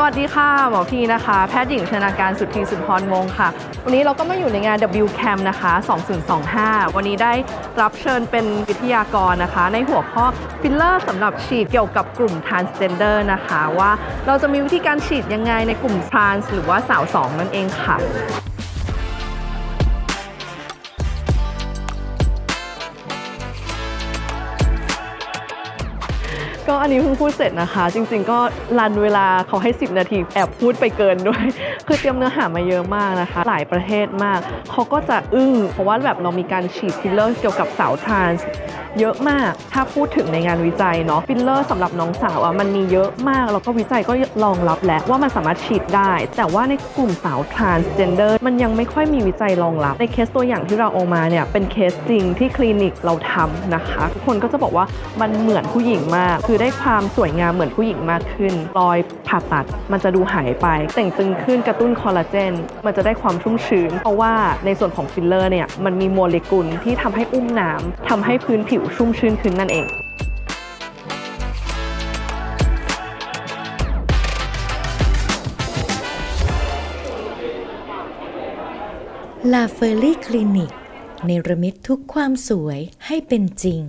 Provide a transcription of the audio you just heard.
สวัสดีค่ะหมอพีนะคะ แพทย์หญิงชนาการสุทธีสุนทรวงค่ะ วันนี้เราก็มาอยู่ในงาน WCAM นะคะ 2025 วันนี้ได้รับเชิญเป็นวิทยากรนะคะ ในหัวข้อฟิลเลอร์สำหรับฉีดเกี่ยวกับกลุ่ม transgender นะคะ ว่าเราจะมีวิธีการฉีดยังไงในกลุ่ม trans หรือว่าสาวสองนั่นเองค่ะ ก็อันนี้เพิ่งพูดเสร็จนะคะ จริง ๆ ก็รันเวลาเขาให้ 10 นาทีแอบพูดไปเกินด้วย คือเตรียมเนื้อหามาเยอะมากนะคะ หลายประเทศมาก เขาก็จะอึ้งเพราะว่าแบบเรามีการฉีดฟิลเลอร์เกี่ยวกับสาวทรานส์ เยอะมาก ถ้าพูดถึงในงานวิจัยเนาะฟิลเลอร์สำหรับน้องสาวอะมันมีเยอะมาก แล้วก็วิจัยก็รองรับแล้วว่ามันสามารถฉีดได้ แต่ว่าในกลุ่มสาวทรานส์เจนเดอร์มันยังไม่ค่อยมีวิจัยรองรับ ในเคสตัวอย่างที่เราเอามาเนี่ยเป็นเคสจริงที่คลินิกเราทำนะคะทุกคนก็จะบอกว่ามันเหมือนผู้หญิงมาก คือได้ความสวยงามเหมือนผู้หญิงมากขึ้นรอยผ่าตัดมันจะดูหายไป แต่งตึงขึ้นกระตุ้นคอลลาเจน มันจะได้ความชุ่มชื้น เพราะว่าในส่วนของฟิลเลอร์เนี่ยมันมีโมเลกุลที่ทำให้อุ้มน้ำทำให้พื้นผิวชุ่มชื้นขึ้นนั่นเอง ลาเฟอรี่คลินิกเนรมิตทุกความสวยให้เป็นจริง